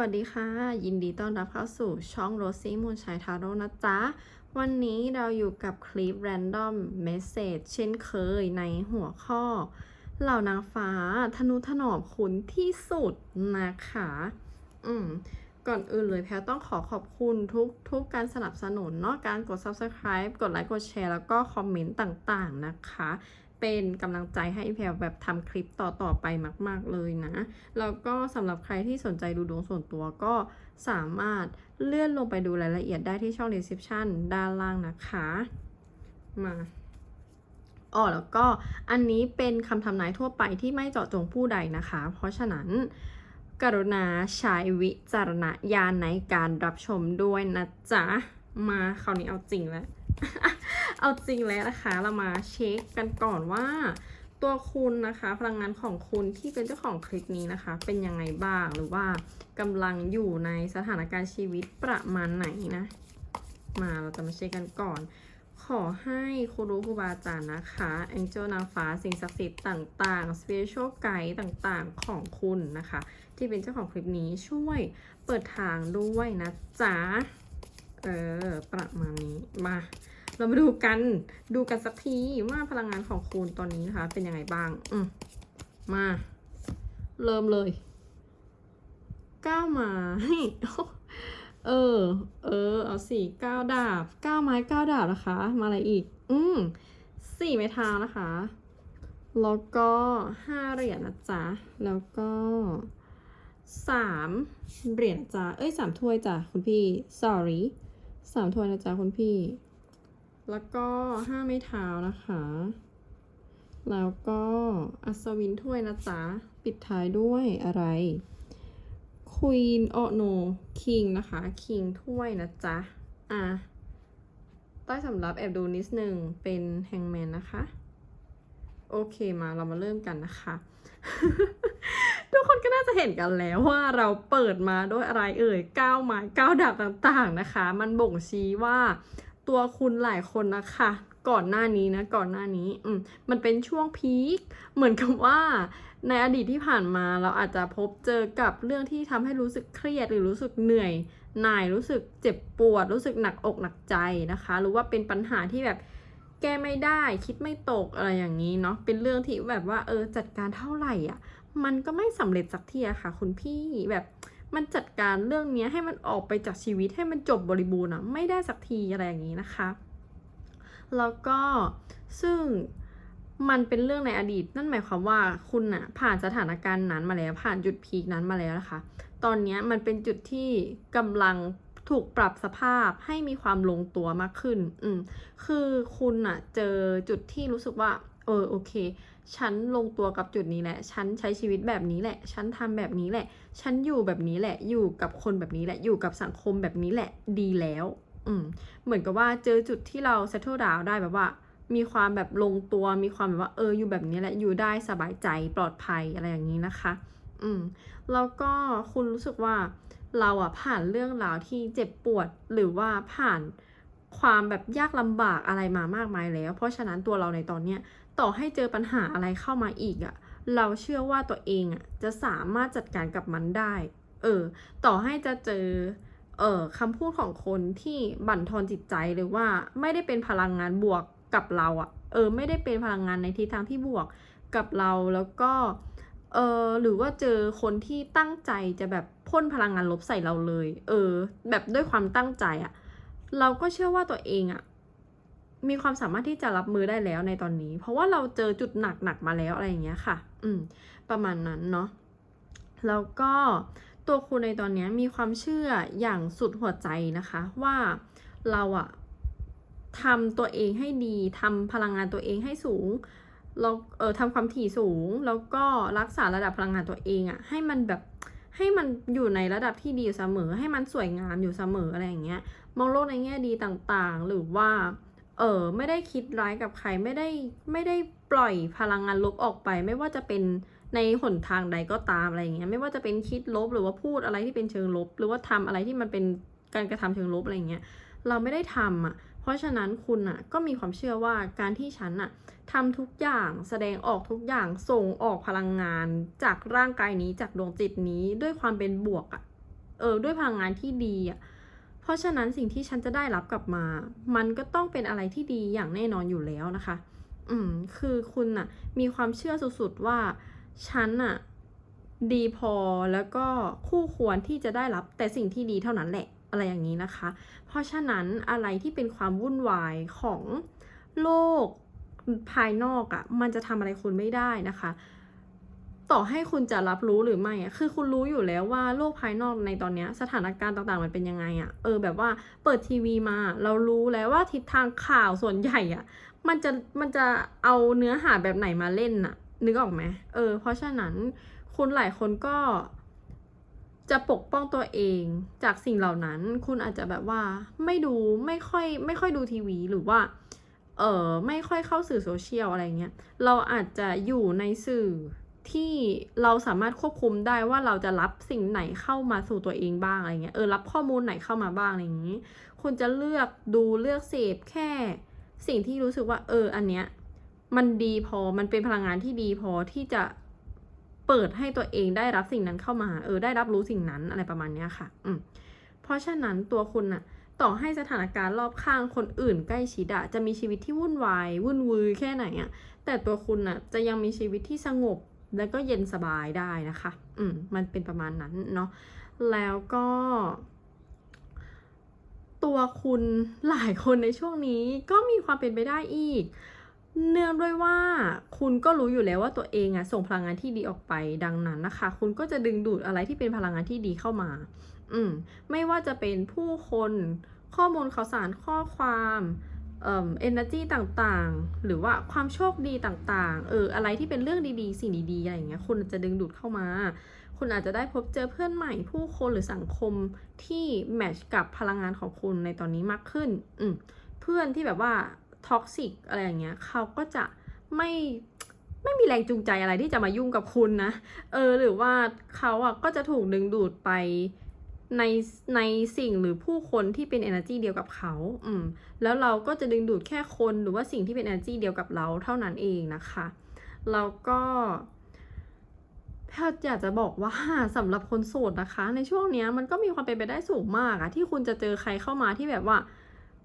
วัสดีค่ะ ยินดีต้อนรับเข้าสู่ช่องโรซี่มูนชัยทาโร่นะจ๊ะ วันนี้เราอยู่กับคลิป Random Message เช่นเคยในหัวข้อ เหล่านางฟ้าธนุถนอมคุณที่สุดนะคะ อืมก่อนอื่นเลยแพลต้องขอขอบคุณทุกทุกการสนับสนุนเนาะการกด subscribe กดไลค์กดแชร์แล้วก็คอมเมนต์ต่างๆนะคะ เป็นกำลังใจให้แพลแบบทำคลิปต่อๆไปมาก ๆเลยนะ แล้วก็สำหรับใครที่สนใจดูดวงส่วนตัวก็สามารถเลื่อนลงไปดูรายละเอียดได้ที่ช่อง description ด้านล่างนะคะ มาอ๋อแล้วก็อันนี้เป็นคำทำนายทั่วไปที่ไม่เจาะจงผู้ใดนะคะ เพราะฉะนั้นกรุณาใช้วิจารณญาณในการรับชมด้วยนะจ๊ะ มาคราวนี้เอาจริงแล้ว เอาจริงแล้วนะคะเรามาเช็คกันก่อนว่า ตัวคุณนะคะ พลังงานของคุณที่เป็นเจ้าของคลิปนี้นะคะ เป็นยังไงบ้างหรือว่ากำลังอยู่ในสถานการณ์ชีวิตประมาณไหนนะ มาเราจะมาเช็คกันก่อน ขอให้ครูรู้ครูบาอาจารย์นะคะแองเจลนางฟ้าสิ่งศักดิ์สิทธิ์ต่างๆ spiritual guide ต่างๆของคุณนะคะ ที่เป็นเจ้าของคลิปนี้ช่วยเปิดทางด้วยนะจ๊ะ เออ ประมาณนี้ มา เรามาดูกัน ดูกันสักทีว่าพลังงานของคุณตอนนี้นะคะ เป็นยังไงบ้าง อืมมา เริ่มเลย ก้าวไม้เออ เออ เอาสี่เก้าดาบเก้าไม้เก้าดาบนะคะ มาอะไรอีก อืมสี่ไม้เท้านะคะ แล้วก็ห้าเหรียญนะจ๊ะ แล้วก็สามเหรียญนะจ๊ะเอ้ยสามถ้วยจ้ะคุณพี่ sorry สามถ้วยนะจ๊ะคุณพี่ แล้วก็ห้าไม้เท้านะคะ แล้วก็อัศวินถ้วยนะจ๊ะ ปิดท้ายด้วยอะไรควีนโอโนคิงนะคะคิงถ้วยนะจ๊ะ อะ ใต้สำรับแอบดูนิดนึงเป็นแฮงแมนนะคะ โอเคมาเรามาเริ่มกันนะคะ ทุกคนก็น่าจะเห็นกันแล้วว่าเราเปิดมาด้วยอะไรเอ่ยก้าวไม้ก้าวดาบต่างๆนะคะ มันบ่งชี้ว่าตัวคุณหลายคนนะคะก่อนหน้านี้นะก่อนหน้านี้อืมมันเป็นช่วงพีคเหมือนกับว่า ในอดีตที่ผ่านมาเราอาจจะพบเจอกับเรื่องที่ทำให้รู้สึกเครียดหรือรู้สึกเหนื่อยหน่ายรู้สึกเจ็บปวด รู้สึกหนักอกหนักใจนะคะ หรือว่าเป็นปัญหาที่แบบแก้ไม่ได้ คิดไม่ตกอะไรอย่างนี้เนาะเป็นเรื่องที่แบบว่าเออจัดการเท่าไหร่อะ มันก็ไม่สำเร็จสักทีอะค่ะ คุณพี่แบบมันจัดการเรื่องนี้ให้มันออกไปจากชีวิตให้มันจบบริบูรณ์อะไม่ได้สักทีอะไรอย่างนี้นะคะ แล้วก็ซึ่งมันเป็นเรื่องในอดีต นั่นหมายความว่าคุณอะผ่านสถานการณ์นั้นมาแล้วผ่านจุดพีคนั้นมาแล้วนะคะ ตอนนี้มันเป็นจุดที่กำลังถูกปรับสภาพให้มีความลงตัวมากขึ้น อืมคือคุณอะเจอจุดที่รู้สึกว่า เออโอเค ฉันลงตัวกับจุดนี้แหละ ฉันใช้ชีวิตแบบนี้แหละ ฉันทำแบบนี้แหละ ฉันอยู่แบบนี้แหละ อยู่กับคนแบบนี้แหละ อยู่กับสังคมแบบนี้แหละ ดีแล้ว อืม เหมือนกับว่าเจอจุดที่เรา settle down ได้แบบว่า มีความแบบลงตัว มีความแบบว่าเอออยู่แบบนี้แหละ อยู่ได้สบายใจปลอดภัยอะไรอย่างนี้นะคะ อืม แล้วก็คุณรู้สึกว่าเราอะผ่านเรื่องราวที่เจ็บปวดหรือว่าผ่านความแบบยากลำบากอะไรมามากมายแล้ว เพราะฉะนั้นตัวเราในตอนเนี้ย ต่อให้เจอปัญหาอะไรเข้ามาอีกอะเราเชื่อว่าตัวเองอะจะสามารถจัดการกับมันได้ เออ ต่อให้จะเจอ เออคำพูดของคนที่บั่นทอนจิตใจหรือว่าไม่ได้เป็นพลังงานบวกกับเราอะเออ ไม่ได้เป็นพลังงานในทิศทางที่บวกกับเราแล้วก็เออหรือว่าเจอคนที่ตั้งใจจะแบบพ่นพลังงานลบใส่เราเลย เออ แบบด้วยความตั้งใจอะเราก็เชื่อว่าตัวเองอะ มีความสามารถที่จะรับมือได้แล้วในตอนนี้ เพราะว่าเราเจอจุดหนักหนักมาแล้วอะไรอย่างเงี้ยค่ะ อืม ประมาณนั้นเนาะแล้วก็ตัวคุณในตอนนี้มีความเชื่ออย่างสุดหัวใจนะคะ ว่าเราอะทำตัวเองให้ดีทำพลังงานตัวเองให้สูงแล้วเออทำความถี่สูง แล้วก็รักษาระดับพลังงานตัวเองอะให้มันแบบให้มันอยู่ในระดับที่ดีอยู่เสมอ ให้มันสวยงามอยู่เสมออะไรอย่างเงี้ยมองโลกในแง่ดีต่างๆ หรือว่า เออไม่ได้คิดร้ายกับใครไม่ได้ไม่ได้ปล่อยพลังงานลบออกไป ไม่ว่าจะเป็นในหนทางใดก็ตามอะไรอย่างเงี้ยไม่ว่าจะเป็นคิดลบหรือว่าพูดอะไรที่เป็นเชิงลบ หรือว่าทำอะไรที่มันเป็นการกระทำเชิงลบอะไรอย่างเงี้ยเราไม่ได้ทำอะ เพราะฉะนั้นคุณอะก็มีความเชื่อว่าการที่ฉันอะทำทุกอย่างแสดงออกทุกอย่างส่งออกพลังงานจากร่างกายนี้จากดวงจิตนี้ด้วยความเป็นบวกอะเออด้วยพลังงานที่ดีอะ เพราะฉะนั้นสิ่งที่ฉันจะได้รับกลับมา มันก็ต้องเป็นอะไรที่ดีอย่างแน่นอนอยู่แล้วนะคะ อืม คือคุณน่ะ มีความเชื่อสุดๆว่าฉันน่ะ ดีพอแล้วก็คู่ควรที่จะได้รับแต่สิ่งที่ดีเท่านั้นแหละ อะไรอย่างนี้นะคะ เพราะฉะนั้นอะไรที่เป็นความวุ่นวายของโลกภายนอกอะ่ะ มันจะทำอะไรคุณไม่ได้นะคะ ต่อให้คุณจะรับรู้หรือไม่อะคือคุณรู้อยู่แล้วว่าโลกภายนอกในตอนนี้สถานการณ์ต่างๆ มันเป็นยังไงอะเออแบบว่าเปิดทีวีมา เรารู้แล้วว่าทิศทางข่าวส่วนใหญ่อะมันจะมันจะเอาเนื้อหาแบบไหนมาเล่นน่ะ นึกออกไหมเออ เพราะฉะนั้นคุณหลายคนก็จะปกป้องตัวเองจากสิ่งเหล่านั้น คุณอาจจะแบบว่าไม่ดูไม่ค่อยไม่ค่อยดูทีวีหรือว่า เออไม่ค่อยเข้าสื่อโซเชียลอะไรเงี้ย เราอาจจะอยู่ในสื่อ ที่เราสามารถควบคุมได้ว่าเราจะรับสิ่งไหนเข้ามาสู่ตัวเองบ้างอะไรเงี้ยเออรับข้อมูลไหนเข้ามาบ้างอะไรอย่างนี้ คุณจะเลือกดูเลือกเสพแค่ สิ่งที่รู้สึกว่า เออ อันเนี้ยมันดีพอมันเป็นพลังงานที่ดีพอที่จะเปิดให้ตัวเองได้รับสิ่งนั้นเข้ามา เออ ได้รับรู้สิ่งนั้นอะไรประมาณเนี้ยค่ะ อืมเพราะฉะนั้นตัวคุณน่ะต่อให้สถานการณ์รอบข้างคนอื่นใกล้ชิดอะจะมีชีวิตที่วุ่นวายวุ่นวือแค่ไหนอะแต่ตัวคุณน่ะจะยังมีชีวิตที่สงบ แล้วก็เย็นสบายได้นะคะ อืมมันเป็นประมาณนั้นเนาะ แล้วก็ ตัวคุณหลายคนในช่วงนี้ก็มีความเป็นไปได้อีก เนื่องด้วยว่าคุณก็รู้อยู่แล้วว่าตัวเองอะส่งพลังงานที่ดีออกไปดังนั้นนะคะ คุณก็จะดึงดูดอะไรที่เป็นพลังงานที่ดีเข้ามา อืมไม่ว่าจะเป็นผู้คนข้อมูลข่าวสารข้อความ เอ่อ energy ต่างๆ หรือว่าความโชคดีต่างๆ เออ อะไรที่เป็นเรื่องดีๆ สิ่งดีๆ อะไรอย่างเงี้ย คุณจะดึงดูดเข้ามา คุณอาจจะได้พบเจอเพื่อนใหม่ ผู้คนหรือสังคมที่แมทช์กับพลังงานของคุณในตอนนี้มากขึ้น อืม เพื่อนที่แบบว่าท็อกซิกอะไรอย่างเงี้ย เขาก็จะไม่ไม่มีแรงจูงใจอะไรที่จะมายุ่งกับคุณนะ เออ หรือว่าเขาอะก็จะถูกดึงดูดไป ในในสิ่งหรือผู้คนที่เป็น energy เดียวกับเขา อืม แล้วเราก็จะดึงดูดแค่คนหรือว่าสิ่งที่เป็น energy เดียวกับเราเท่านั้นเองนะคะ แล้วก็แพทย์อยากจะบอกว่าสำหรับคนโสดนะคะ ในช่วงนี้มันก็มีความเป็นไปได้สูงมากอะที่คุณจะเจอใครเข้ามาที่แบบว่า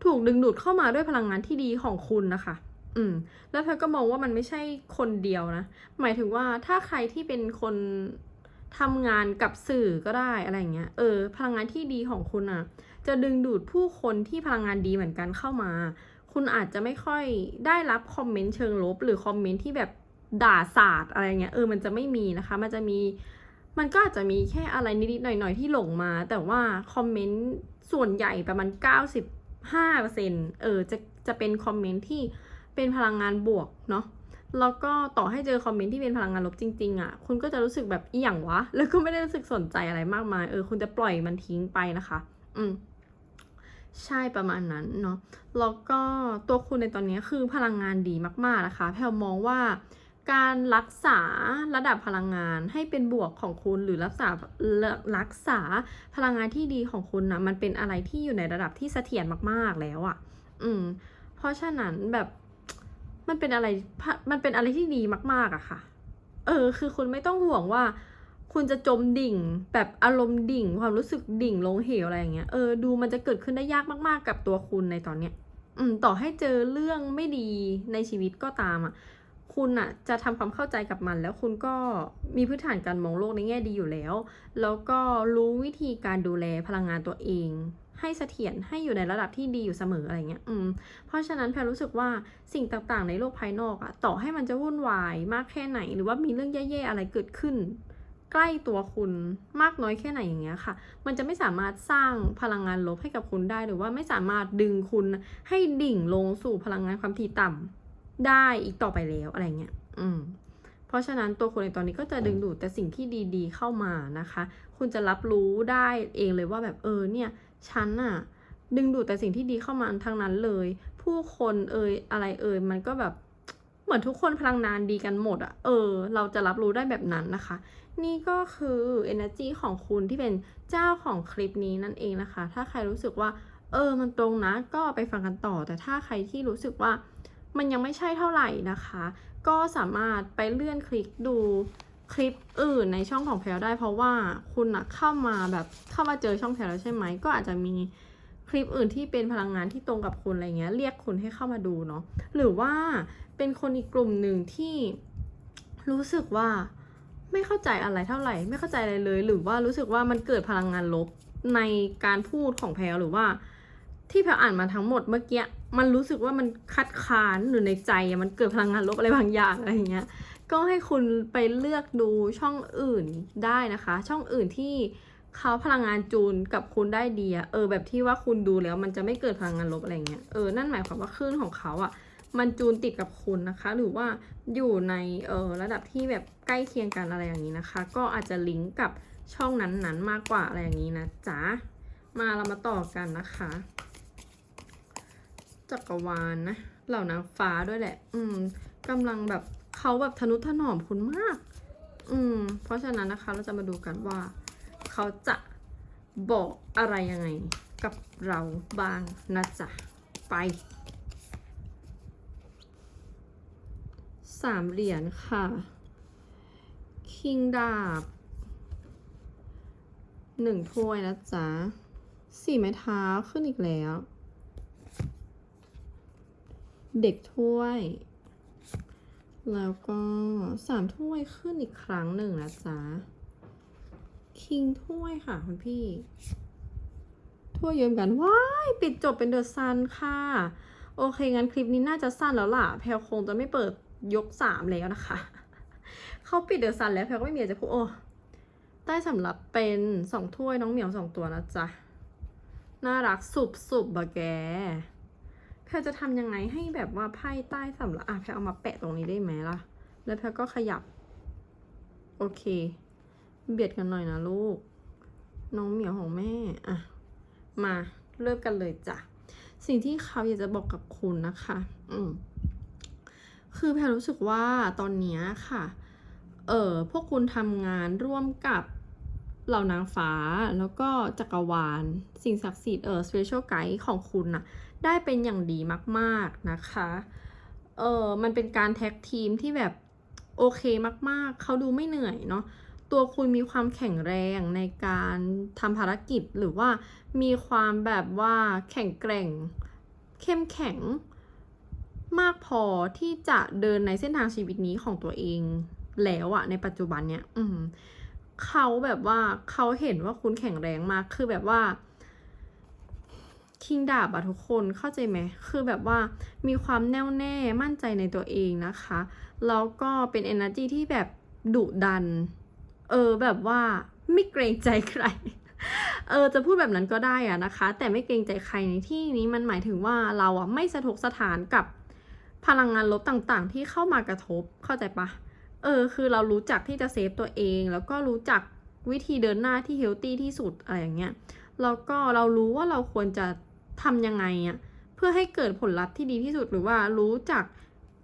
ถูกดึงดูดเข้ามาด้วยพลังงานที่ดีของคุณนะคะ อืม แล้วแพทย์ก็มองว่ามันไม่ใช่คนเดียวนะ หมายถึงว่าถ้าใครที่เป็นคน ทำงานกับสื่อก็ได้อะไรเงี้ย เออ พลังงานที่ดีของคุณอะจะดึงดูดผู้คนที่พลังงานดีเหมือนกันเข้ามา คุณอาจจะไม่ค่อยได้รับคอมเมนต์เชิงลบ หรือคอมเมนต์ที่แบบด่าสาดอะไรเงี้ย เออ มันจะไม่มีนะคะ มันจะมี มันก็อาจจะมีแค่อะไรนิดๆหน่อยๆที่หลงมา แต่ว่าคอมเมนต์ส่วนใหญ่ประมาณ 95%เออ จะ จะเป็นคอมเมนต์ที่เป็นพลังงานบวกเนาะ แล้วก็ต่อให้เจอคอมเมนต์ที่เป็นพลังงานลบจริงๆอะ่ะ คุณก็จะรู้สึกแบบอีหยังวะ แล้วก็ไม่ได้รู้สึกสนใจอะไรมากมาย เออ คุณจะปล่อยมันทิ้งไปนะคะ อืม ใช่ประมาณนั้นเนาะ แล้วก็ตัวคุณในตอนนี้คือพลังงานดีมากๆนะคะ แพลมองว่าการรักษาระดับพลังงานให้เป็นบวกของคุณหรือรักษารักษาพลังงานที่ดีของคุณนะมันเป็นอะไรที่อยู่ในระดับที่เสถียรมากๆแล้วอะ่ะ อืม เพราะฉะนั้นแบบ มันเป็นอะไรมันเป็นอะไรที่ดีมาก ๆอะค่ะ เออ คือคุณไม่ต้องห่วงว่า คุณจะจมดิ่ง แบบอารมณ์ดิ่ง ความรู้สึกดิ่งลงเหวอะไรอย่างเงี้ย เออ ดูมันจะเกิดขึ้นได้ยากมาก ๆ กับตัวคุณในตอนเนี้ย อืม ต่อให้เจอเรื่องไม่ดีในชีวิตก็ตามอะ คุณอะจะทำความเข้าใจกับมัน แล้วคุณก็มีพื้นฐานการมองโลกในแง่ดีอยู่แล้ว แล้วก็รู้วิธีการดูแลพลังงานตัวเอง ให้เสถียรให้อยู่ในระดับที่ดีอยู่เสมออะไรเงี้ยอืมเพราะฉะนั้นแพรรู้สึกว่าสิ่งต่างๆ ในโลกภายนอกอะต่อให้มันจะวุ่นวายมากแค่ไหน หรือว่ามีเรื่องแย่ๆอะไรเกิดขึ้น ใกล้ตัวคุณมากน้อยแค่ไหนอย่างเงี้ยค่ะ มันจะไม่สามารถสร้างพลังงานลบให้กับคุณได้ หรือว่าไม่สามารถดึงคุณให้ดิ่งลงสู่พลังงานความถี่ต่ำ ได้อีกต่อไปแล้วอะไรเงี้ย อืม เพราะฉะนั้นตัวคุณในตอนนี้ก็จะดึงดูดแต่สิ่งที่ดีๆเข้ามานะคะ คุณจะรับรู้ได้เองเลยว่าแบบเออเนี่ยฉันอะดึงดูดแต่สิ่งที่ดีเข้ามาทั้งนั้นเลย ผู้คนเอ่ยอะไรเอ่ยมันก็แบบเหมือนทุกคนพลังงานดีกันหมดอะเออ เราจะรับรู้ได้แบบนั้นนะคะ นี่ก็คือ energy ของคุณที่เป็นเจ้าของคลิปนี้นั่นเองนะคะ ถ้าใครรู้สึกว่า เออ มันตรงนะ ก็ไปฟังกันต่อ แต่ถ้าใครที่รู้สึกว่า มันยังไม่ใช่เท่าไหร่นะคะ ก็สามารถไปเลื่อนคลิกดูคลิปอื่นในช่องของแพลได้เพราะว่าคุณอะเข้ามาแบบเข้ามาเจอช่องแพลแล้วใช่ไหมก็อาจจะมีคลิปอื่นที่เป็นพลังงานที่ตรงกับคุณอะไรเงี้ยเรียกคุณให้เข้ามาดูเนาะหรือว่าเป็นคนอีกกลุ่มหนึ่งที่รู้สึกว่าไม่เข้าใจอะไรเท่าไหร่ ไม่เข้าใจอะไรเลย หรือว่ารู้สึกว่ามันเกิดพลังงานลบในการพูดของแพลหรือว่า ที่แพลอ่านมาทั้งหมดเมื่อกี้มันรู้สึกว่ามันคัดค้านหรือในใจมันเกิดพลังงานลบอะไรบางอย่างอะไรอย่างเงี้ยก็ให้คุณไปเลือกดูช่องอื่นได้นะคะ ช่องอื่นที่เขาพลังงานจูนกับคุณได้ดีอะเออแบบที่ว่าคุณดูแล้วมันจะไม่เกิดพลังงานลบอะไรเงี้ยเออนั่นหมายความว่าคลื่นของเขาอะมันจูนติดกับคุณนะคะ หรือว่าอยู่ในเออระดับที่แบบใกล้เคียงกันอะไรอย่างนี้นะคะ ก็อาจจะลิงก์กับช่องนั้นๆ มากกว่าอะไรอย่างนี้นะจ๊ะมาเรามาต่อกันนะคะ จักรวาลนะเหล่านางฟ้าด้วยแหละ อืมกำลังแบบเขาแบบทนุถนอมคุณมาก อืม เพราะฉะนั้นนะคะเราจะมาดูกันว่าเขาจะบอกอะไรยังไง กับเราบ้างนะจ๊ะไปสามเหรียญค่ะ คิงดาบหนึ่งถ้วยนะจ๊ะสี่ไม้เท้าขึ้นอีกแล้ว เด็กถ้วย แล้วก็สามถ้วยขึ้นอีกครั้งหนึ่งนะจ๊ะคิงถ้วยค่ะคุณพี่ ถ้วยเยิ้มกัน ว้าย ปิดจบเป็นเดอะซันค่ะ โอเค งั้นคลิปนี้น่าจะสั้นแล้วล่ะ แพลคงจะไม่เปิดยกสามแล้วนะคะ เขาปิดเดอะซันแล้วแพลก็ไม่มีอะไรจะพูดโอ้ใต้สำหรับเป็นสองถ้วยน้องเหมียวสองตัวนะจ๊ะ น่ารักสุบสุบบะแก แพลจะทำยังไงให้แบบว่าไพ่ใต้สำรับอะแพลเอามาแปะตรงนี้ได้ไหมล่ะ แล้วแพลก็ขยับ โอเค เบียดกันหน่อยนะลูก น้องเหมียวของแม่อะมาเริ่มกันเลยจ้ะ สิ่งที่เขาอยากจะบอกกับคุณนะคะ อืมคือแพรรู้สึกว่าตอนนี้ค่ะ เออพวกคุณทำงานร่วมกับ เหล่านางฟ้าแล้วก็จักรวาล สิ่งศักดิ์สิทธิ์เออ spiritual guide ของคุณน่ะได้เป็นอย่างดีมากๆนะคะเออมันเป็นการแท็กทีมที่แบบโอเคมากๆ เขาดูไม่เหนื่อยเนาะตัวคุณมีความแข็งแรงในการทำภารกิจหรือว่ามีความแบบว่าแข็งแกร่ง เข้มแข็ง มากพอที่จะเดินในเส้นทางชีวิตนี้ของตัวเองแล้วอะในปัจจุบันเนี่ยอืม เขาแบบว่าเขาเห็นว่าคุณแข็งแรงมาก คือแบบว่าคิงดาบอะทุกคนเข้าใจไหม คือแบบว่ามีความแน่วแน่มั่นใจในตัวเองนะคะ แล้วก็เป็น energy ที่แบบดุดัน เออแบบว่าไม่เกรงใจใคร เออจะพูดแบบนั้นก็ได้อะนะคะ แต่ไม่เกรงใจใครในที่นี้มันหมายถึงว่าเราอะไม่สะทกสถานกับพลังงานลบต่างๆ ที่เข้ามากระทบเข้าใจปะ เออ คือเรารู้จักที่จะเซฟตัวเอง แล้วก็รู้จักวิธีเดินหน้าที่เฮลตี้ที่สุดอะไรอย่างเงี้ย แล้วก็เรารู้ว่าเราควรจะทำยังไงอะเพื่อให้เกิดผลลัพธ์ที่ดีที่สุดหรือว่ารู้จัก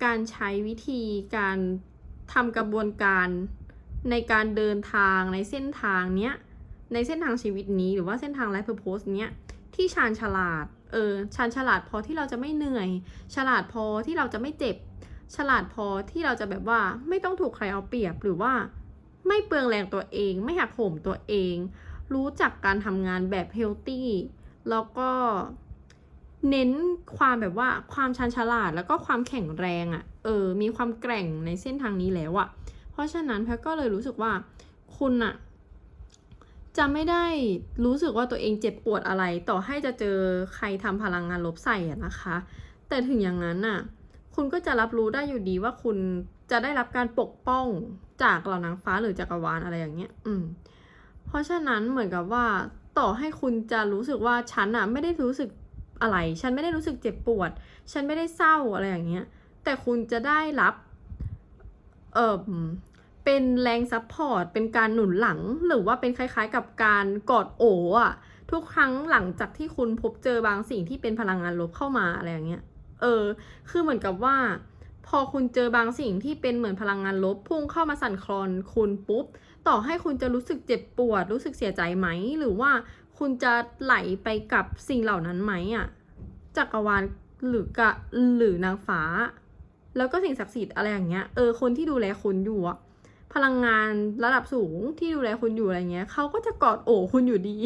การใช้วิธีการทำกระบวนการในการเดินทางในเส้นทางเนี้ยในเส้นทางชีวิตนี้หรือว่าเส้นทางไลฟ์เพอร์โพสเนี้ยที่ชาญฉลาด เออ ชาญฉลาดพอที่เราจะไม่เหนื่อย ฉลาดพอที่เราจะไม่เจ็บ ฉลาดพอที่เราจะแบบว่าไม่ต้องถูกใครเอาเปรียบหรือว่า ไม่เปลืองแรงตัวเอง ไม่หักโหมตัวเอง รู้จักการทำงานแบบเฮลตี้แล้วก็เน้นความแบบว่าความชันฉลาดแล้วก็ความแข็งแรงอะ่ะ เออ มีความแกร่งในเส้นทางนี้แล้วอะ่ะ เพราะฉะนั้นแพทก็เลยรู้สึกว่าคุณอะจะไม่ได้รู้สึกว่าตัวเองเจ็บปวดอะไร ต่อให้จะเจอใครทำพลังงานลบใส่อะนะคะ แต่ถึงอย่างนั้นน่ะ คุณก็จะรับรู้ได้อยู่ดีว่าคุณจะได้รับการปกป้องจากเหล่านางฟ้าหรือจักรวาลอะไรอย่างเงี้ย อืม เพราะฉะนั้นเหมือนกับว่า ต่อให้คุณจะรู้สึกว่าฉันอะไม่ได้รู้สึกอะไร ฉันไม่ได้รู้สึกเจ็บปวด ฉันไม่ได้เศร้าอะไรอย่างเงี้ย แต่คุณจะได้รับ เออเป็นแรงซัพพอร์ต เป็นการหนุนหลัง หรือว่าเป็นคล้ายๆ กับการกอดโออะทุกครั้งหลังจากที่คุณพบเจอบางสิ่งที่เป็นพลังงานลบเข้ามาอะไรอย่างเงี้ย เออ คือเหมือนกับว่า พอคุณเจอบางสิ่งที่เป็นเหมือนพลังงานลบพุ่งเข้ามาสั่นคลอนคุณปุ๊บ ต่อให้คุณจะรู้สึกเจ็บปวด รู้สึกเสียใจไหม หรือว่าคุณจะไหลไปกับสิ่งเหล่านั้นไหมอะจักรวาลหรือกะหรือนางฟ้า แล้วก็สิ่งศักดิ์สิทธิ์อะไรอย่างเงี้ยเออคนที่ดูแลคุณอยู่อะพลังงานระดับสูงที่ดูแลคุณอยู่อะไรเงี้ยเขาก็จะกอดโอบคุณอยู่ดี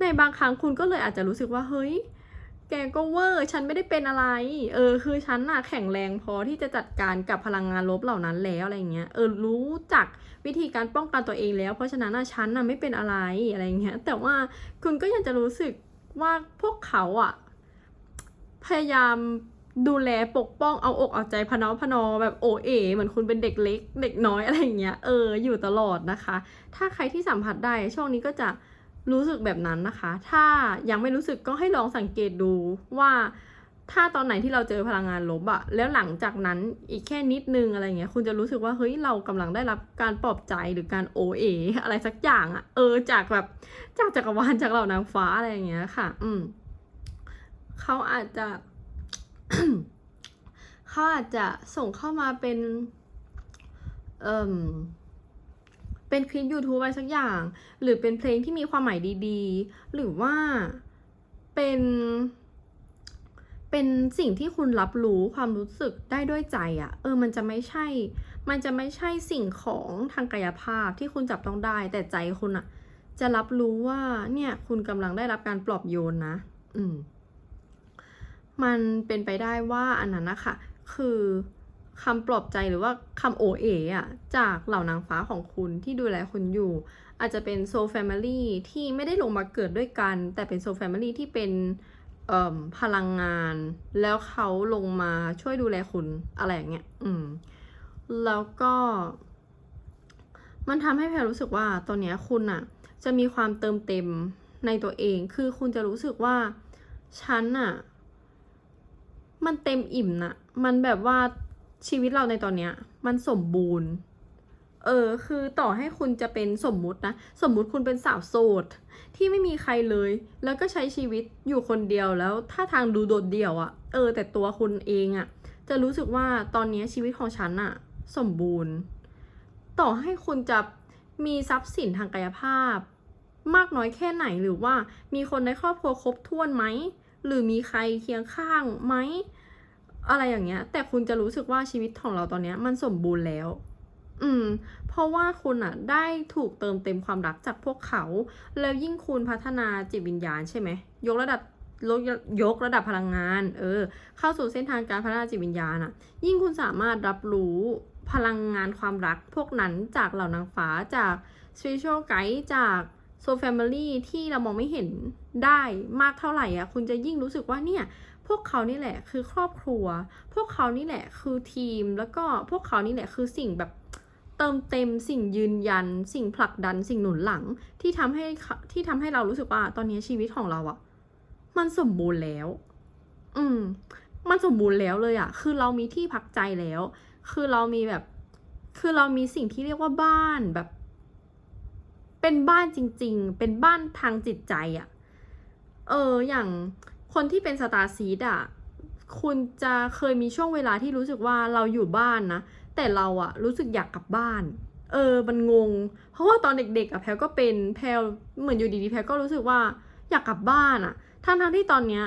ในบางครั้งคุณก็เลยอาจจะรู้สึกว่าเฮ้ย แกก็เวอร์ ฉันไม่ได้เป็นอะไร เออ คือฉันน่ะแข็งแรงพอที่จะจัดการกับพลังงานลบเหล่านั้นแล้วอะไรเงี้ย เออ รู้จักวิธีการป้องกันตัวเองแล้ว เพราะฉะนั้นน่ะฉันน่ะไม่เป็นอะไรอะไรเงี้ย แต่ว่าคุณก็ยังจะรู้สึกว่าพวกเขาอะพยายามดูแลปกป้องเอาอกเอาใจพนอพนอแบบโอเอเหมือนคุณเป็นเด็กเล็ก เด็กน้อยอะไรเงี้ย เออ อยู่ตลอดนะคะ ถ้าใครที่สัมผัสได้ช่วงนี้ก็จะ รู้สึกแบบนั้นนะคะ ถ้ายังไม่รู้สึกก็ให้ลองสังเกตดูว่าถ้าตอนไหนที่เราเจอพลังงานลบอะแล้วหลังจากนั้นอีกแค่นิดนึงอะไรเงี้ย คุณจะรู้สึกว่าเฮ้ยเรากำลังได้รับการปลอบใจหรือการโอเออะไรสักอย่างอะเออจากแบบจากจักรวาลจากเหล่านางฟ้าอะไรอย่างเงี้ยค่ะ อืมเขาอาจจะเขาอาจจะส่งเข้ามาเป็น เอ่ม เป็นคลิป YouTube อะไรสักอย่าง หรือเป็นเพลงที่มีความหมายดีๆ หรือว่าเป็น เป็นสิ่งที่คุณรับรู้ความรู้สึกได้ด้วยใจอะ่ะ เออ มันจะไม่ใช่ มันจะไม่ใช่สิ่งของทางกายภาพที่คุณจับต้องได้ แต่ใจคุณอะ่ะ จะรับรู้ว่าเนี่ยคุณกำลังได้รับการปลอบโยนนะ อืม มันเป็นไปได้ว่าอันนั้นนะคะคือ คำปลอบใจหรือว่าคำโอเออะจากเหล่านางฟ้าของคุณที่ดูแลคุณอยู่ อาจจะเป็นโซแฟมิลี่ที่ไม่ได้ลงมาเกิดด้วยกัน แต่เป็นโซแฟมิลี่ที่เป็นพลังงาน แล้วเขาลงมาช่วยดูแลคุณอะไรอย่างเงี้ยอืมแล้วก็ มันทำให้แพรรู้สึกว่าตอนนี้คุณอะจะมีความเติมเต็มในตัวเอง คือคุณจะรู้สึกว่าฉันอะมันเต็มอิ่มนะมันแบบว่า ชีวิตเราในตอนเนี้ย มันสมบูรณ์ เออ คือต่อให้คุณจะเป็นสมมุตินะ สมมุติคุณเป็นสาวโสด ที่ไม่มีใครเลย แล้วก็ใช้ชีวิตอยู่คนเดียวแล้วถ้าทางดูโดดเดี่ยวอะ่ะ เออ แต่ตัวคุณเองอะ่ะ จะรู้สึกว่าตอนนี้ชีวิตของฉันอะ่ะ สมบูรณ์ ต่อให้คุณจะมีทรัพย์สินทางกายภาพ มากน้อยแค่ไหนหรือว่ามีคนในครอบครัวครบถ้วนไหมหรือมีใครเคียงข้างไหม อะไรอย่างเงี้ย แต่คุณจะรู้สึกว่าชีวิตของเราตอนเนี้ย มันสมบูรณ์แล้ว อืม เพราะว่าคุณอะได้ถูกเติมเต็มความรักจากพวกเขา แล้วยิ่งคุณพัฒนาจิตวิญญาณใช่ไหม ยกระดับลดยกระดับพลังงาน เออ เข้าสู่เส้นทางการพัฒนาจิตวิญญาณอะยิ่งคุณสามารถรับรู้พลังงานความรักพวกนั้นจากเหล่านางฟ้าจาก spiritual guide จากโซแฟมิลี่ที่เรามองไม่เห็นได้มากเท่าไหร่อะ คุณจะยิ่งรู้สึกว่าเนี่ย วกเขานี่แหละคือครอบครัว พวกเขานี่แหละคือทีม แล้วก็พวกเขานี่แหละคือสิ่งแบบเติมเต็มสิ่งยืนยัน สิ่งผลักดันสิ่งหนุนหลังที่ทำให้ที่ทำให้เรารู้สึกว่าตอนนี้ชีวิตของเราอะมันสมบูรณ์แล้ว อืม มันสมบูรณ์แล้วเลยอะคือเรามีที่พักใจแล้ว คือเรามีแบบ คือเรามีสิ่งที่เรียกว่าบ้านแบบ เป็นบ้านจริง ๆ เป็นบ้านทางจิตใจอะเอออย่าง คนที่เป็นสตาร์ซีดอะคุณจะเคยมีช่วงเวลาที่รู้สึกว่าเราอยู่บ้านนะ แต่เราอะรู้สึกอยากกลับบ้าน เออ มันงง เพราะว่าตอนเด็กๆอะแพลก็เป็นแพลเหมือนอยู่ดีๆแพลก็รู้สึกว่าอยากกลับบ้านอะทั้งๆที่ตอนเนี้ย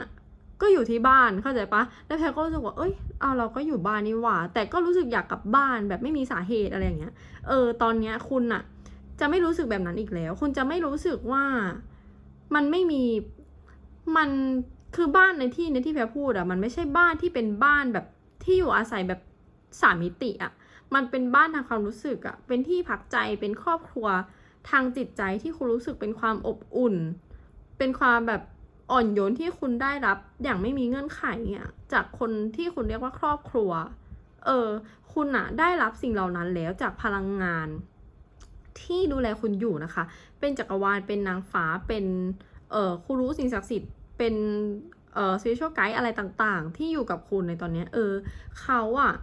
ก็อยู่ที่บ้านเข้าใจปะแล้วแพลก็รู้สึกว่า เอ้ยเอาเราก็อยู่บ้านนี่หว่า แต่ก็รู้สึกอยากกลับบ้านแบบไม่มีสาเหตุอะไรอย่างเงี้ย เออ ตอนเนี้ยคุณอะจะไม่รู้สึกแบบนั้นอีกแล้ว คุณจะไม่รู้สึกว่ามันไม่มีมัน คือบ้านในที่ในที่แพรพูดอะมันไม่ใช่บ้านที่เป็นบ้านแบบที่อยู่อาศัยแบบสามิติอะมันเป็นบ้านทางความรู้สึกอะเป็นที่พักใจเป็นครอบครัวทางจิตใจที่คุณรู้สึกเป็นความอบอุ่น เป็นความแบบอ่อนโยนที่คุณได้รับอย่างไม่มีเงื่อนไขอะจากคนที่คุณเรียกว่าครอบครัว เออ คุณอะได้รับสิ่งเหล่านั้นแล้วจากพลังงาน ที่ดูแลคุณอยู่นะคะ เป็นจักรวาลเป็นนางฟ้าเป็น เออคุณรู้สิ่งศักดิ์สิทธิ์ เป็นเอ่อ spiritual guide อะไรต่างๆ ที่อยู่กับคุณในตอนนี้เออเขาอะ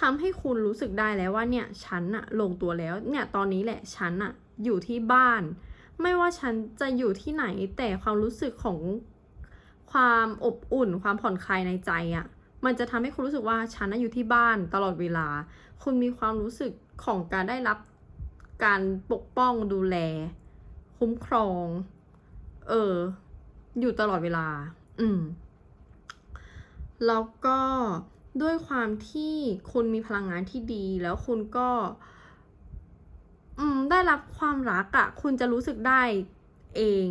ทำให้คุณรู้สึกได้แล้วว่าเนี่ยฉันอะลงตัวแล้วเนี่ยตอนนี้แหละฉันอะอยู่ที่บ้าน ไม่ว่าฉันจะอยู่ที่ไหนแต่ความรู้สึกของความอบอุ่น ความผ่อนคลายในใจอะมันจะทำให้คุณรู้สึกว่าฉันอยู่ที่บ้านตลอดเวลา คุณมีความรู้สึกของการได้รับการปกป้องดูแล คุ้มครอง เออ อยู่ตลอดเวลา อืม แล้วก็ด้วยความที่คุณมีพลังงานที่ดี แล้วคุณก็ อืม ได้รับความรักอะ่ะ คุณจะรู้สึกได้เอง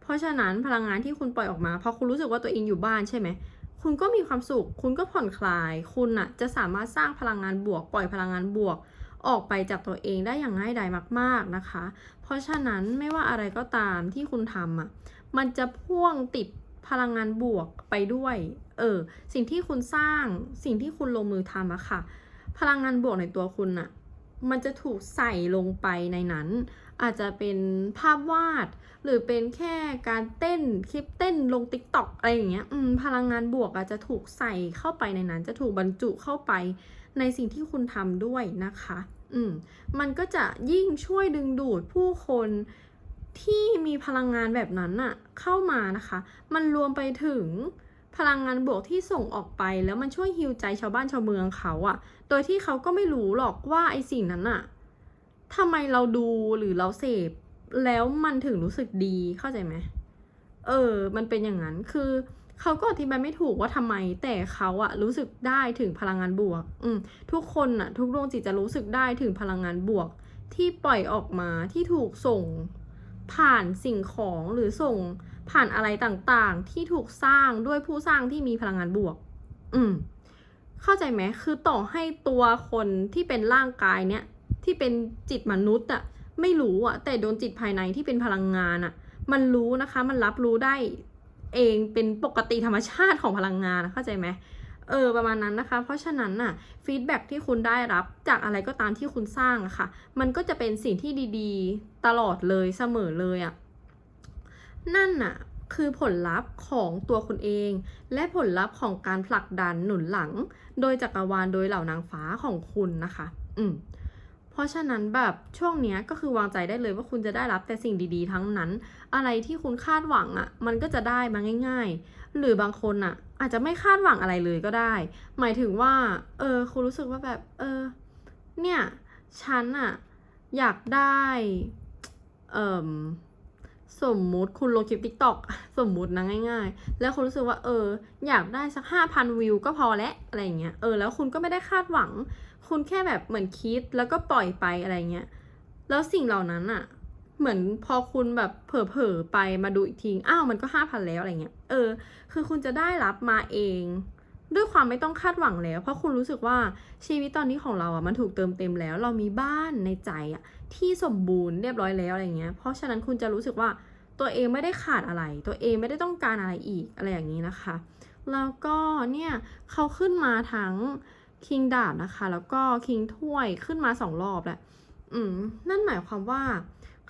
เพราะฉะนั้นพลังงานที่คุณปล่อยออกมาพอคุณรู้สึกว่าตัวเองอยู่บ้านใช่ไหมคุณก็มีความสุข คุณก็ผ่อนคลาย คุณอะจะสามารถสร้างพลังงานบวก ปล่อยพลังงานบวก ออกไปจากตัวเองได้อย่างง่ายดายมาก ๆนะคะ เพราะฉะนั้นไม่ว่าอะไรก็ตามที่คุณทำอะ มันจะพ่วงติดพลังงานบวกไปด้วย เออ สิ่งที่คุณสร้าง สิ่งที่คุณลงมือทำอะค่ะ พลังงานบวกในตัวคุณอะมันจะถูกใส่ลงไปในนั้น อาจจะเป็นภาพวาด หรือเป็นแค่การเต้นคลิปเต้นลงติ๊กต็อกอะไรอย่างเงี้ย อืม พลังงานบวกอาจจะถูกใส่เข้าไปในนั้น จะถูกบรรจุเข้าไปในสิ่งที่คุณทำด้วยนะคะ อืม มันก็จะยิ่งช่วยดึงดูดผู้คน ที่มีพลังงานแบบนั้นน่ะเข้ามานะคะ มันรวมไปถึงพลังงานบวกที่ส่งออกไป แล้วมันช่วยฮิวใจชาวบ้านชาวเมืองเขาอะโดยที่เขาก็ไม่รู้หรอกว่าไอสิ่งนั้นอะทำไมเราดูหรือเราเสพ แล้วมันถึงรู้สึกดีเข้าใจไหมเออ มันเป็นอย่างนั้นคือเขาก็อธิบายไม่ถูกว่าทำไม แต่เขาอะรู้สึกได้ถึงพลังงานบวก อืมทุกคนอะทุกดวงจิตจะรู้สึกได้ถึงพลังงานบวก ที่ปล่อยออกมาที่ถูกส่ง ผ่านสิ่งของหรือส่งผ่านอะไรต่างๆ ที่ถูกสร้างด้วยผู้สร้างที่มีพลังงานบวก อืม เข้าใจไหมคือต่อให้ตัวคนที่เป็นร่างกายเนี้ยที่เป็นจิตมนุษย์อะไม่รู้อะแต่โดนจิตภายในที่เป็นพลังงานอะมันรู้นะคะ มันรับรู้ได้เองเป็นปกติธรรมชาติของพลังงานเข้าใจไหม เออประมาณนั้นนะคะ เพราะฉะนั้นน่ะฟีดแบ็ที่คุณได้รับจากอะไรก็ตามที่คุณสร้างอะค่ะ มันก็จะเป็นสิ่งที่ดีๆ ตลอดเลยเสมอเลยอะนั่นน่ะคือผลลัพธ์ของตัวคุณเอง และผลลัพธ์ของการผลักดันหนุนหลัง โดยจักรวาลโดยเหล่านางฟ้าของคุณนะคะ อืมเพราะฉะนั้นแบบช่วงนี้ก็คือวางใจได้เลยว่าคุณจะได้รับแต่สิ่งดีๆ ทั้งนั้น อะไรที่คุณคาดหวังอะ่ะ มันก็จะได้มาง่าย ๆ หรือบางคนอะ่ะ อาจจะไม่คาดหวังอะไรเลยก็ได้ หมายถึงว่า เออคุณรู้สึกว่าแบบ เออ เนี่ย ฉันอะอยากได้ เอ่อ สมมุติคุณลงคลิปติ๊กต็อกสมมุตินะง่าย ๆ แล้วคุณรู้สึกว่า เออ อยากได้สักห้าพันวิวก็พอแล้วอะไรเงี้ย เออ แล้วคุณก็ไม่ได้คาดหวัง คุณแค่แบบเหมือนคิดแล้วก็ปล่อยไปอะไรเงี้ย แล้วสิ่งเหล่านั้นอะ เหมือนพอคุณแบบเผลอๆไปมาดูอีกทีอ้าวมันก็ห้าพันแล้วอะไรเงี้ยเออ คือคุณจะได้รับมาเอง ด้วยความไม่ต้องคาดหวังแล้ว เพราะคุณรู้สึกว่าชีวิตตอนนี้ของเราอะมันถูกเติมเต็มแล้ว เรามีบ้านในใจอะที่สมบูรณ์เรียบร้อยแล้วอะไรเงี้ย เพราะฉะนั้นคุณจะรู้สึกว่าตัวเองไม่ได้ขาดอะไร ตัวเองไม่ได้ต้องการอะไรอีกอะไรอย่างนี้นะคะ แล้วก็เนี่ยเขาขึ้นมาทั้งคิงดาบนะคะ แล้วก็คิงถ้วยขึ้นมาสองรอบแหละอืมนั่นหมายความว่า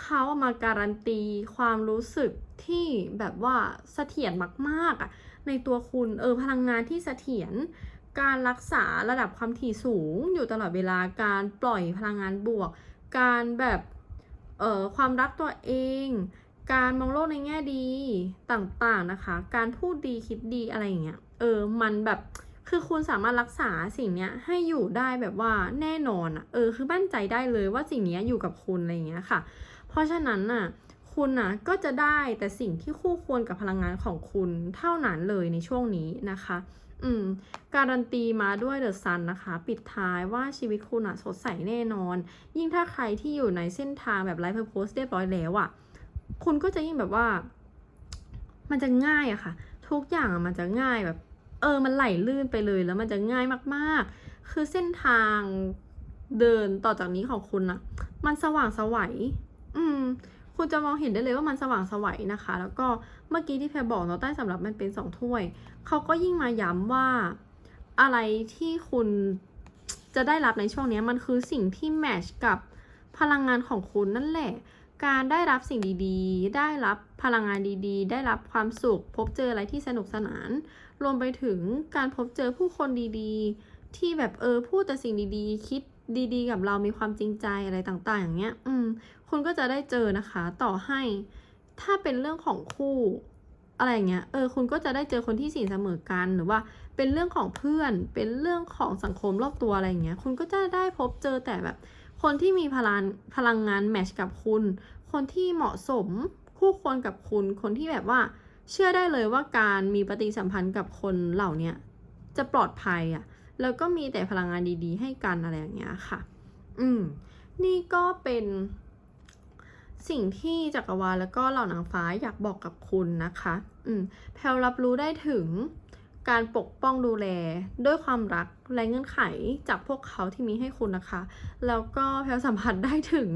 เขามาการันตีความรู้สึกที่แบบว่าเสถียรมากๆอะในตัวคุณเออพลังงานที่เสถียรการรักษาระดับความถี่สูงอยู่ตลอดเวลาการปล่อยพลังงานบวก การแบบเอ่อความรักตัวเอง การมองโลกในแง่ดีต่างๆนะคะ การพูดดีคิดดีอะไรอย่างเงี้ยเออมันแบบคือคุณสามารถรักษาสิ่งเนี้ยให้อยู่ได้แบบว่าแน่นอนอะเออคือมั่นใจได้เลยว่าสิ่งนี้อยู่กับคุณอะไรอย่างเงี้ยค่ะ เพราะฉะนั้นน่ะคุณน่ะก็จะได้แต่สิ่งที่คู่ควรกับพลังงานของคุณเท่านั้นเลยในช่วงนี้นะคะ อืม การันตีมาด้วยเดอะซันนะคะ ปิดท้ายว่าชีวิตคุณอะสดใสแน่นอน ยิ่งถ้าใครที่อยู่ในเส้นทางแบบไลฟ์เพอร์โพสเรียบร้อยแล้วอะคุณก็จะยิ่งแบบว่า มันจะง่ายอะค่ะ ทุกอย่างมันจะง่ายแบบ เออ มันไหลลื่นไปเลยแล้วมันจะง่ายมากๆ คือเส้นทางเดินต่อจากนี้ของคุณอะมันสว่างสวัย อืม คุณจะมองเห็นได้เลยว่ามันสว่างสวัยนะคะ แล้วก็เมื่อกี้ที่แพรบอกเนาะใต้สำหรับมันเป็นสองถ้วย เขาก็ยิ่งมาย้ำว่าอะไรที่คุณจะได้รับในช่วงนี้มันคือสิ่งที่แมชกับพลังงานของคุณนั่นแหละ การได้รับสิ่งดีๆ ได้รับพลังงานดีๆ ได้รับความสุข พบเจออะไรที่สนุกสนาน รวมไปถึงการพบเจอผู้คนดีๆ ที่แบบเออพูดแต่สิ่งดีๆ คิดดีๆ กับเรามีความจริงใจอะไรต่างๆ อย่างเงี้ย อืม คุณก็จะได้เจอนะคะ ต่อให้ถ้าเป็นเรื่องของคู่ อะไรเงี้ย เออ คุณก็จะได้เจอคนที่สิ่งเสมอกัน หรือว่าเป็นเรื่องของเพื่อน เป็นเรื่องของสังคมรอบตัวอะไรเงี้ย คุณก็จะได้พบเจอแต่แบบ คนที่มีพลังพลังงานแมชกับคุณ คนที่เหมาะสมคู่ควรกับคุณ คนที่แบบว่าเชื่อได้เลยว่าการมีปฏิสัมพันธ์กับคนเหล่านี้จะปลอดภัยอะ่ะ แล้วก็มีแต่พลังงานดีๆ ให้กันอะไรอย่างเงี้ยค่ะ อืม นี่ก็เป็น สิ่งที่จักรวาลแล้วก็เหล่านางฟ้าอยากบอกกับคุณนะคะ อืมแพลรับรู้ได้ถึงการปกป้องดูแลด้วยความรักและเงื่อนไขจากพวกเขาที่มีให้คุณนะคะ แล้วก็แพลสัมผัสได้ถึง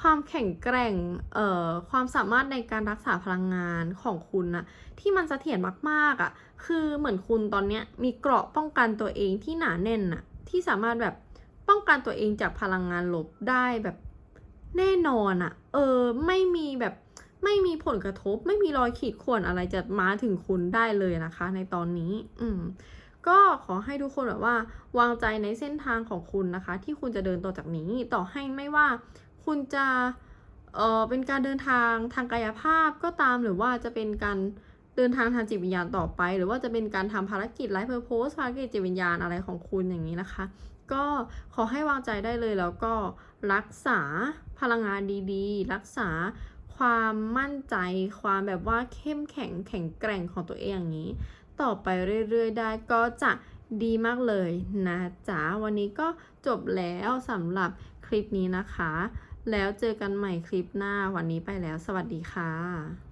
ความแข็งแกร่ง เอ่อ ความสามารถในการรักษาพลังงานของคุณนะที่มันเสถียรมากๆอะ่ะ คือเหมือนคุณตอนเนี้ยมีเกราะป้องกันตัวเองที่หนาแน่นอะที่สามารถแบบป้องกันตัวเองจากพลังงานลบได้แบบ แน่นอนอะเออไม่มีแบบไม่มีผลกระทบ ไม่มีรอยขีดข่วนอะไรจะมาถึงคุณได้เลยนะคะ ในตอนนี้ อืมก็ขอให้ทุกคนแบบว่า วางใจในเส้นทางของคุณนะคะ ที่คุณจะเดินต่อจากนี้ต่อให้ไม่ว่าคุณจะเออเป็นการเดินทางทางกายภาพก็ตามหรือว่าจะเป็นการเดินทางทางจิตวิญญาณต่อไป หรือว่าจะเป็นการทำภารกิจไลฟ์เพอร์โพสภารกิจจิตวิญญาณอะไรของคุณอย่างนี้นะคะ ก็ขอให้วางใจได้เลยแล้วก็รักษา พลังงานดีๆ รักษาความมั่นใจ ความแบบว่าเข้มแข็งแข็งแกร่งของตัวเองอย่างนี้ ต่อไปเรื่อยๆ ได้ก็จะดีมากเลยนะจ๊ะ วันนี้ก็จบแล้วสำหรับคลิปนี้นะคะ แล้วเจอกันใหม่คลิปหน้าวันนี้ไปแล้ว สวัสดีค่ะ